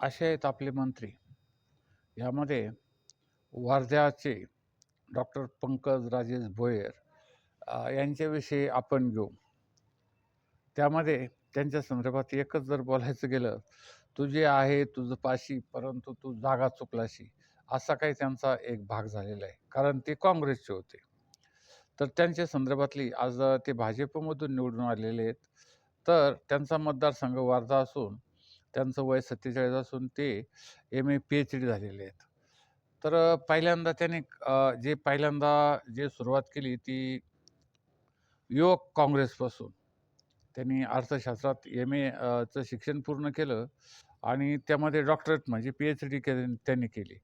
असे आहेत आपले मंत्री. यामध्ये वर्ध्याचे डॉक्टर पंकज राजेश भोयर यांच्याविषयी आपण घेऊ. त्यामध्ये त्यांच्या संदर्भात एकच जर बोलायचं गेलं तुझे आहे तुझं पाशी परंतु तू जागा चुकलाशी असा काही त्यांचा एक भाग झालेला आहे. कारण ते काँग्रेसचे होते. तर त्यांच्या संदर्भातली आज ते भाजपमधून निवडून आलेले आहेत. तर त्यांचा मतदारसंघ वर्धा असून त्यांचं वय सत्तेचाळीस असून ते M A P H D झालेले आहेत. तर पहिल्यांदा त्याने जे पहिल्यांदा जे सुरुवात केली ती युवक काँग्रेसपासून. त्यांनी अर्थशास्त्रात एम ए चं शिक्षण पूर्ण केलं आणि त्यामध्ये डॉक्टरेट म्हणजे पी एच डी के त्यांनी केली.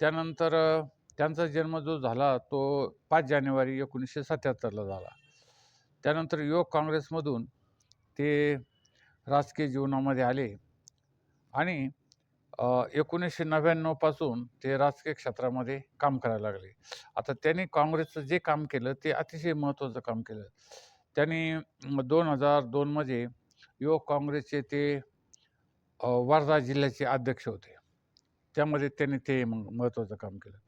त्यानंतर त्यांचा जन्म जो झाला तो पाच जानेवारी एकोणीसशे सत्याहत्तरला झाला. त्यानंतर युवक काँग्रेसमधून ते राजकीय जीवनामध्ये आले. आणि एकोणीसशे नव्याण्णवपासून ते राजकीय क्षेत्रामध्ये काम करायला लागले. आता त्यांनी काँग्रेसचं जे काम केलं ते अतिशय महत्त्वाचं काम केलं. त्यांनी दोन हजार दोनमध्ये युवक काँग्रेसचे ते वर्धा जिल्ह्याचे अध्यक्ष होते. त्यामध्ये त्यांनी ते मग महत्त्वाचं काम केलं.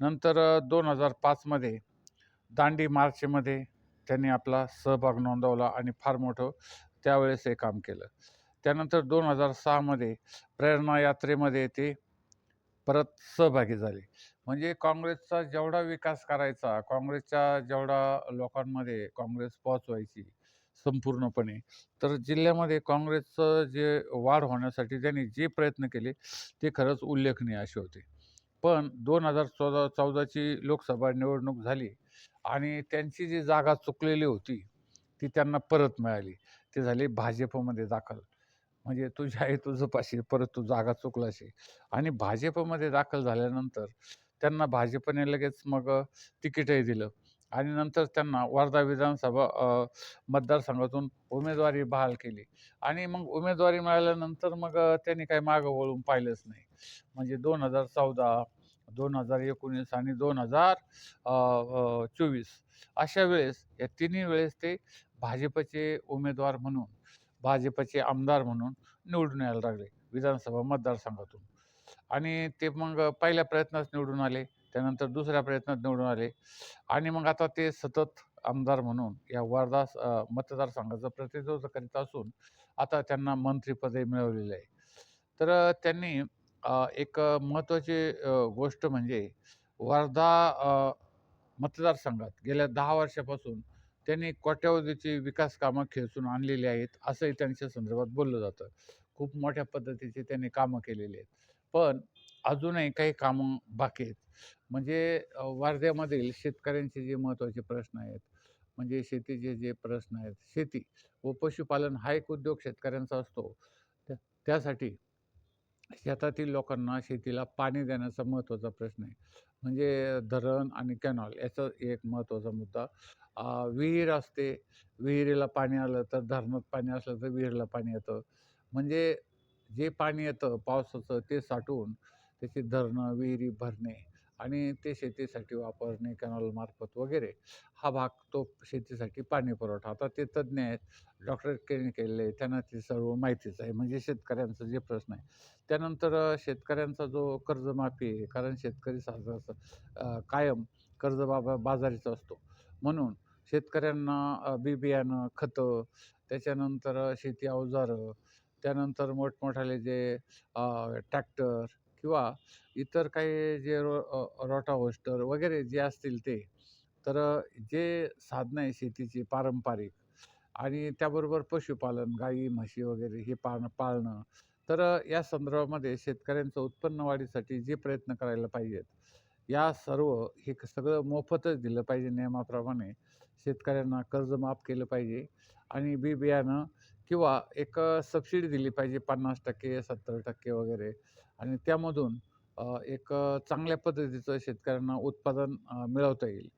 नंतर दोन हजार पाचमध्ये दांडी मार्चमध्ये त्यांनी आपला सहभाग नोंदवला आणि फार मोठं त्यावेळेस हे काम केलं. त्यानंतर दोन हजार सहामध्ये प्रेरणा यात्रेमध्ये ते परत सहभागी झाले. म्हणजे काँग्रेसचा जेवढा विकास करायचा काँग्रेसच्या जेवढा लोकांमध्ये काँग्रेस पोहोचवायची संपूर्णपणे तर जिल्ह्यामध्ये काँग्रेसचं जे वाढ होण्यासाठी त्यांनी जे प्रयत्न केले ते खरंच उल्लेखनीय असे होते. पण दोन हजार चौदा चौदाची लोकसभा निवडणूक झाली आणि त्यांची जी जागा चुकलेली होती ती त्यांना परत मिळाली. ते झाले भाजपमध्ये दाखल. म्हणजे तुझी आहे तुझं पाशी परत तू जागा चुकलाशी आणि भाजपमध्ये दाखल झाल्यानंतर त्यांना भाजपने लगेच मग तिकीटही दिलं. आणि नंतर त्यांना वर्धा विधानसभा मतदारसंघातून उमेदवारी बहाल केली. आणि मग उमेदवारी मिळाल्यानंतर मग त्यांनी काही मागं वळून पाहिलंच नाही. म्हणजे दोन हजार चौदा दोन हजार एकोणीस आणि दोन हजार चोवीस अशा वेळेस या तिन्ही वेळेस ते भाजपचे उमेदवार म्हणून भाजपचे आमदार म्हणून निवडून यायला लागले विधानसभा मतदारसंघातून. आणि ते मग पहिल्या प्रयत्नात निवडून आले त्यानंतर दुसऱ्या प्रयत्नात निवडून आले. आणि मग आता ते सतत आमदार म्हणून या वर्धा मतदारसंघाचं प्रतिनिधित्व करीत असून आता त्यांना मंत्रीपदे मिळवलेले आहे. तर त्यांनी एक महत्त्वाची गोष्ट म्हणजे वर्धा मतदारसंघात गेल्या दहा वर्षापासून त्यांनी कोट्यावधीची विकास कामं खेचून आणलेली आहेत असंही त्यांच्या संदर्भात बोललं जातं. खूप मोठ्या पद्धतीचे त्यांनी कामं केलेली आहेत. पण अजूनही काही कामं बाकी आहेत. म्हणजे अ, वर्ध्यामधील शेतकऱ्यांचे जे महत्त्वाचे प्रश्न आहेत म्हणजे शेतीचे जे प्रश्न आहेत शेती व पशुपालन हा एक उद्योग शेतकऱ्यांचा असतो. त्या त्यासाठी शेतातील लोकांना शेतीला पाणी देण्याचा महत्त्वाचा प्रश्न आहे. म्हणजे धरण आणि कॅनॉल याचा एक महत्त्वाचा मुद्दा. विहीर असते. विहिरीला पाणी आलं तर धरणात पाणी असलं तर विहिरीला पाणी येतं. म्हणजे जे पाणी येतं पावसाचं ते साठवून त्याची धरणं विहिरी भरणे आणि ते शेतीसाठी वापरणे कॅनॉलमार्फत वगैरे हा भाग तो शेतीसाठी पाणी पुरवठा. आता ते तज्ज्ञ आहेत डॉक्टरेट केले केलेले आहे त्यांना ती सर्व माहितीच आहे. म्हणजे शेतकऱ्यांचं जे प्रश्न आहे त्यानंतर शेतकऱ्यांचा जो कर्जमाफी आहे कारण शेतकरी साधारण कायम कर्जबाबा बाजारीचा असतो. म्हणून शेतकऱ्यांना बी बियाणं खतं त्याच्यानंतर शेती अवजारं त्यानंतर मोठमोठाले जे ट्रॅक्टर किंवा इतर काही जे रो अ, वगैरे जे असतील ते तर जे साधनं आहे शेतीची पारंपरिक आणि त्याबरोबर पशुपालन गाई म्हशी वगैरे हे पाळणं पाळणं तर या संदर्भामध्ये शेतकऱ्यांचं उत्पन्न वाढीसाठी जे प्रयत्न करायला पाहिजेत या सर्व हे क- सगळं मोफतच दिलं पाहिजे नियमाप्रमाणे. शेतकऱ्यांना कर्ज माफ केलं पाहिजे आणि बी बियाणं किंवा एक सबसिडी दिली पाहिजे पन्नास टक्के सत्तर टक्के वगैरे. आणि त्यामधून एक चांगल्या पद्धतीचं शेतकऱ्यांना उत्पादन मिळवता येईल.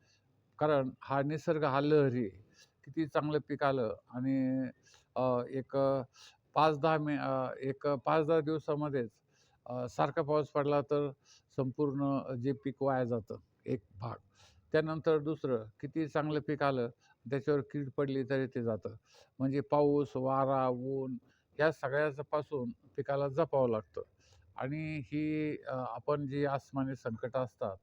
कारण हा निसर्ग हा लहरी आहे. किती चांगलं पीक आलं आणि एक पाच दहा मे एक पाच दहा दिवसामध्येच सारखा पाऊस पडला तर संपूर्ण जे पीक वाया जातं एक भाग. त्यानंतर दुसरं किती चांगलं पीक आलं त्याच्यावर कीड पडली तरी ते जातं. म्हणजे पाऊस वारा ऊन या सगळ्यापासून पिकाला जपावं लागतं. आणि ही आपण जी आसमानी संकटं असतात,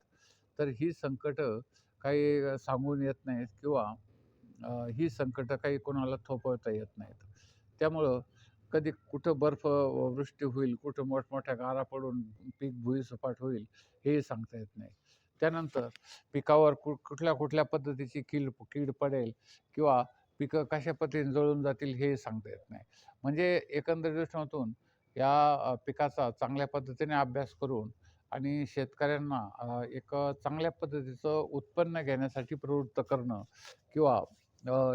तर ही संकटं काही सांगून येत नाहीत किंवा ही संकटं काही कोणाला थोपवता येत नाहीत. त्यामुळं कधी कुठं बर्फ वृष्टी होईल, कुठं मोठमोठ्या गारा पडून पीक भुईसपाट होईल, हेही सांगता येत नाही. त्यानंतर पिकावर कु कुठल्या-कुठल्या पद्धतीची कीड कीड पडेल किंवा पिकं कशा पद्धतीने जळून जातील हेही सांगता येत नाही. म्हणजे एकंदर दृष्टीतून या पिकाचा चांगल्या पद्धतीने अभ्यास करून आणि शेतकऱ्यांना एक चांगल्या पद्धतीचं उत्पन्न घेण्यासाठी प्रवृत्त करणं किंवा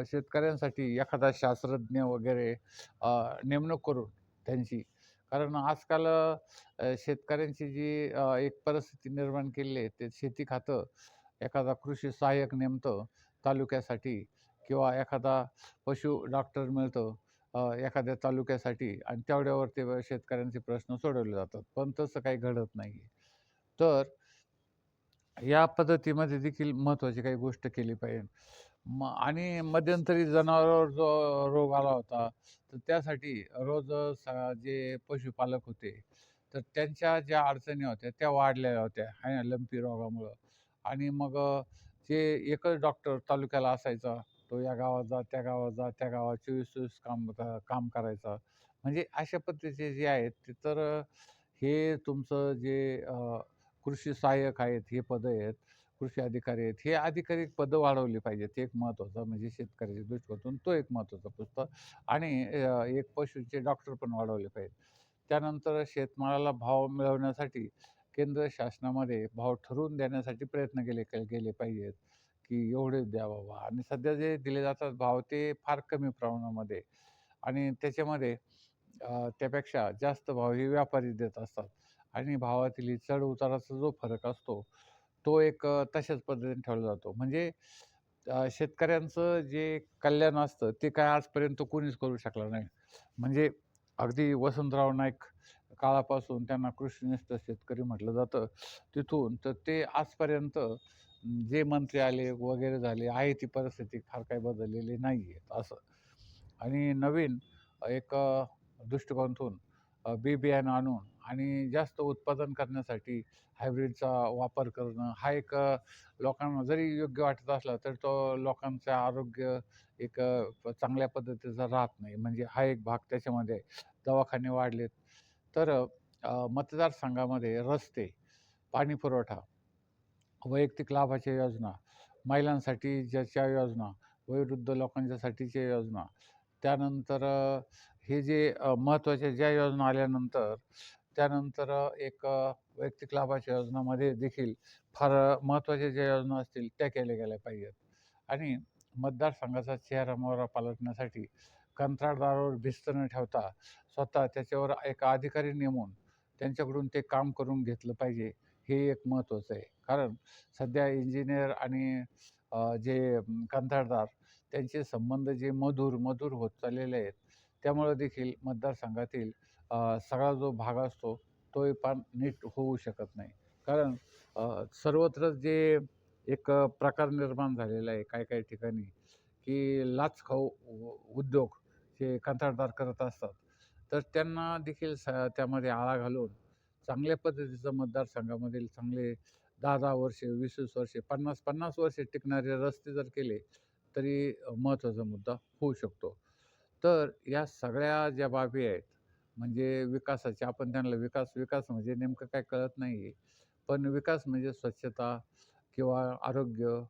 शेतकऱ्यांसाठी एखादा शास्त्रज्ञ वगैरे नेमणूक करून त्यांची. कारण आजकाल शेतकऱ्यांची जी एक परिस्थिती निर्माण केलेली आहे, ते शेती खातं एखादा कृषी सहाय्यक नेमतं तालुक्यासाठी किंवा एखादा पशु डॉक्टर मिळतं एखाद्या तालुक्यासाठी आणि तेवढ्यावर ते शेतकऱ्यांचे प्रश्न सोडवले जातात. पण तसं काही घडत नाही तर या पद्धतीमध्ये देखील महत्त्वाची काही गोष्ट केली पाहिजे. म आणि मध्यंतरी जनावरावर जो रोग आला होता, तर त्यासाठी रोज जे पशुपालक होते, तर त्यांच्या ज्या अडचणी होत्या त्या वाढलेल्या होत्या आहे लंपी रोगामुळं. आणि मग जे ते एकच डॉक्टर तालुक्याला असायचा. तो या गावात जा, त्या गावात जा, त्या गावात 24-24 काम काम करायचा. म्हणजे अशा पद्धतीचे जे आहेत, ते तर हे तुमचं जे कृषी सहाय्यक आहेत, हे पदं आहेत, कृषी अधिकारी आहेत, हे अधिकारी पदं वाढवली पाहिजेत. एक महत्त्वाचं म्हणजे शेतकऱ्याच्या दृष्टिकोनातून तो एक महत्त्वाचा पुस्तक आणि एक पशुचे डॉक्टर पण वाढवले पाहिजेत. त्यानंतर शेतमालाला भाव मिळवण्यासाठी केंद्र शासनामध्ये भाव ठरवून देण्यासाठी प्रयत्न केले गेले पाहिजेत, की एवढे द्या बाबा आणि सध्या जे दिले जातात भाव ते फार कमी प्रमाणामध्ये आणि त्याच्यामध्ये त्यापेक्षा जास्त भाव हे व्यापारी देत असतात आणि भावातील चढ-उताराचा जो फरक असतो, तो एक तशाच पद्धतीने ठेवला जातो. म्हणजे शेतकऱ्यांचं जे कल्याण असतं, ते काय आजपर्यंत कोणीच करू शकलं नाही. म्हणजे अगदी वसंतराव नाईक काळापासून त्यांना कृषीनिष्ठ शेतकरी म्हटलं जातं. तिथून तर ते आजपर्यंत जे मंत्री आले वगैरे झाले, आहे ती परिस्थिती फार काही बदललेली नाही आहे असं. आणि नवीन एक दृष्टिकोनातून बी-बियाणं आणून आणि जास्त उत्पादन करण्यासाठी हायब्रिडचा वापर करणं, हा एक लोकांना जरी योग्य वाटत असला, तर तो लोकांचं आरोग्य एक चांगल्या पद्धतीचा राहत नाही. म्हणजे हा एक भाग त्याच्यामध्ये दवाखाने वाढलेत. तर मतदारसंघामध्ये रस्ते, पाणीपुरवठा, वैयक्तिक लाभाच्या योजना, महिलांसाठी ज्याच्या योजना, वयोवृद्ध लोकांच्यासाठीच्या योजना, त्यानंतर हे जे महत्त्वाच्या ज्या योजना आल्यानंतर त्यानंतर एक वैयक्तिक लाभाच्या योजनामध्ये देखील फार महत्त्वाच्या ज्या योजना असतील त्या केल्या गेल्या पाहिजेत. आणि मतदारसंघाचा चेहरा-मोहरा पालटण्यासाठी कंत्राटदारावर भिस्त न ठेवता स्वतः त्याच्यावर एक अधिकारी नेमून त्यांच्याकडून ते काम करून घेतलं पाहिजे, हे एक महत्त्वाचं आहे. कारण सध्या इंजिनियर आणि जे कंत्राटदार त्यांचे संबंध जे मधुर, मधुर होत चाललेले आहेत. त्यामुळं देखील मतदारसंघातील सगळा जो भाग असतो, तोही फार नीट होऊ शकत नाही. कारण सर्वत्र जे एक प्रकार निर्माण झालेला आहे काही-काही ठिकाणी, की लाचखाऊ उद्योग जे कंत्राटदार करत असतात. तर त्यांना देखील स त्यामध्ये आळा घालून चांगल्या पद्धतीचं मतदारसंघामधील चांगले दहा दहा वर्षे, वीस वीस वर्षे, 50-50 वर्षे टिकणारे रस्ते जर केले, तरी महत्त्वाचा मुद्दा होऊ शकतो. तर या सगळ्या ज्या बाबी आहेत, म्हणजे विकासाच्या आपण त्यांना विकास, विकास म्हणजे नेमकं काय कळत नाही आहे. पण विकास म्हणजे स्वच्छता किंवा आरोग्य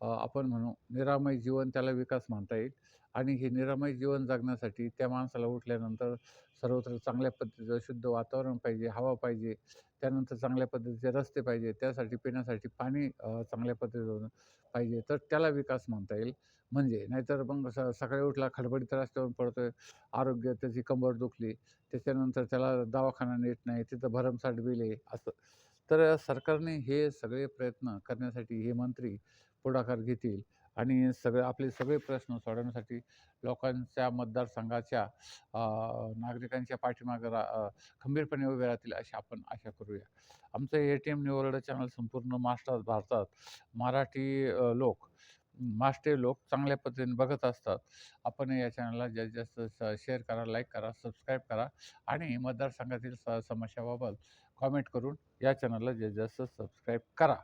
आपण म्हणू निरामय जीवन त्याला विकास म्हणता येईल. आणि हे निरामय जीवन जगण्यासाठी त्या माणसाला उठल्यानंतर सर्वत्र चांगल्या पद्धतीचं शुद्ध वातावरण पाहिजे, हवा पाहिजे. त्यानंतर चांगल्या पद्धतीचे रस्ते पाहिजे. त्यासाठी पिण्यासाठी पाणी चांगल्या पद्धतीचं पाहिजे. तर त्याला विकास म्हणता येईल. म्हणजे नाहीतर मग स सकाळी उठला खडबडीत पडतो पडतोय, आरोग्य त्याची कंबर दुखली, त्याच्यानंतर त्याला दवाखाना नीट नाही, तिथं भरमसाठ बिल आहे असं. तर सरकारने हे सगळे प्रयत्न करण्यासाठी हे मंत्री पुढाकार घेतील आणि सगळे आपले सगळे प्रश्न सोडवण्यासाठी लोकांच्या मतदारसंघाच्या नागरिकांच्या पाठीमागे रा खंबीरपणे उभे राहतील अशी आपण आशा करूया. आमचं ए-टी-एम निवड चॅनल संपूर्ण महाराष्ट्रात, भारतात मराठी लोक मास्टे लोक चांगल्या पद्धतीने बघत असतात आपण या चॅनलला जास्तीत जास्त शेअर करा लाईक करा सबस्क्राईब करा आणि मतदारसंघातील स समस्याबाबत कॉमेंट करून या चॅनलला जास्तीत जास्त सबस्क्राईब करा